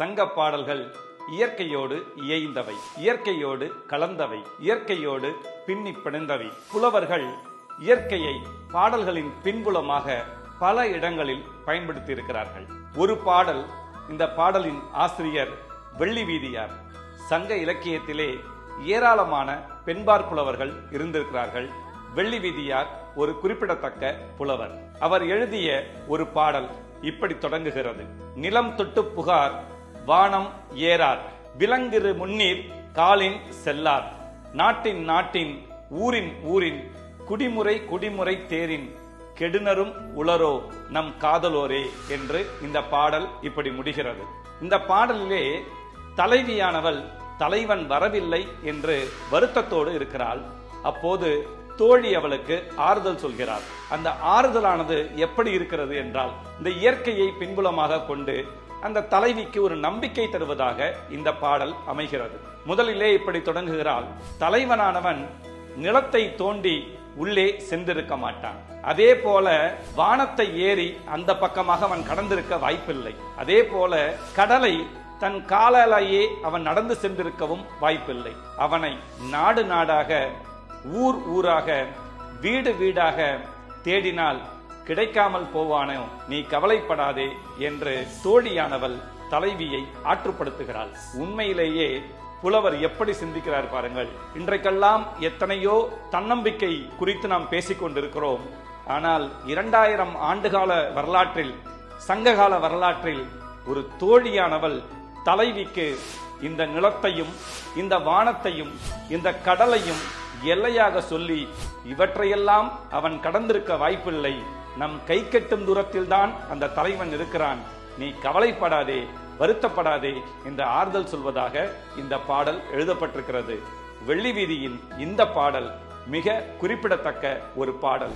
சங்க பாடல்கள் இயற்கையோடு இயைந்தவை. இயற்கையோடு கலந்தவை. இயற்கையோடு பின்னி பிணைந்தவை. புலவர்கள் இயற்கையை பாடல்களின் பின்புலமாக பல இடங்களில் பயன்படுத்தி இருக்கிறார்கள் ஒரு பாடல் இந்த பாடலின் ஆசிரியர் வெள்ளி வீதியார். சங்க இலக்கியத்திலே ஏராளமான பெண்பார் புலவர்கள் இருந்திருக்கிறார்கள். வெள்ளி வீதியார் ஒரு குறிப்பிடத்தக்க புலவர். அவர் எழுதிய ஒரு பாடல் இப்படி தொடங்குகிறது. நிலம் தொட்டு புகார் வானம் ஏறார். விலங்கிரு முன்னீர் காலின் செல்லார். நாட்டின் நாட்டின் ஊரின் ஊரின் குடிமுறை குடிமுறை தேரின் கெடுனரும் உளரோ நம் காதலோரே என்று இந்த பாடல் இப்படி முடிகிறது. இந்த பாடலிலே தலைவியானவள் தலைவன் வரவில்லை என்று வருத்தத்தோடு இருக்கிறாள். அப்போது தோழி அவளுக்கு ஆறுதல் சொல்கிறார் அந்த ஆறுதலானது எப்படி இருக்கிறது என்றால் இந்த இயற்கையை பின்புலமாக கொண்டு அந்த தலைவிக்கு ஒரு நம்பிக்கை தருவதாக இந்த பாடல் அமைகிறது. முதலிலே இப்படி தொடங்குகிறாள் தலைவனானவன் நிலத்தை தோண்டி உள்ளே சென்றிருக்க மாட்டான். அதே போல வானத்தை ஏறி அந்த பக்கமாக அவன் கடந்திருக்க வாய்ப்பில்லை. அதே போல கடலை தன் காலாலேயே அவன் நடந்து சென்றிருக்கவும் வாய்ப்பில்லை. அவனை நாடு நாடாக ஊர் ஊராக வீடு வீடாக தேடினால் கிடைக்காமல் போவானோ நீ கவலைப்படாதே என்று தோழியானவள் தலைவியை ஆற்றுப்படுத்துகிறாள். உண்மையிலேயே புலவர் எப்படி சிந்திக்கிறார் பாருங்கள். இன்றைக்கெல்லாம் எத்தனையோ தன்னம்பிக்கை குறித்து நாம் பேசிக்கொண்டிருக்கிறோம் ஆனால் இரண்டாயிரம் ஆண்டுகால வரலாற்றில் சங்ககால வரலாற்றில் ஒரு தோழியானவள் தலைவிக்கு இந்த நிலத்தையும் இந்த வானத்தையும் இந்த கடலையும் எல்லையாக சொல்லி இவற்றையெல்லாம் அவன் கடந்திருக்க வாய்ப்பில்லை. நம் கை கெட்டும் தூரத்தில்தான் அந்த தலைவன் இருக்கிறான். நீ கவலைப்படாதே வருத்தப்படாதே என்ற ஆறுதல் சொல்வதாக இந்த பாடல் எழுதப்பட்டிருக்கிறது. வெள்ளி வீதியின் இந்த பாடல் மிக குறிப்பிடத்தக்க ஒரு பாடல்.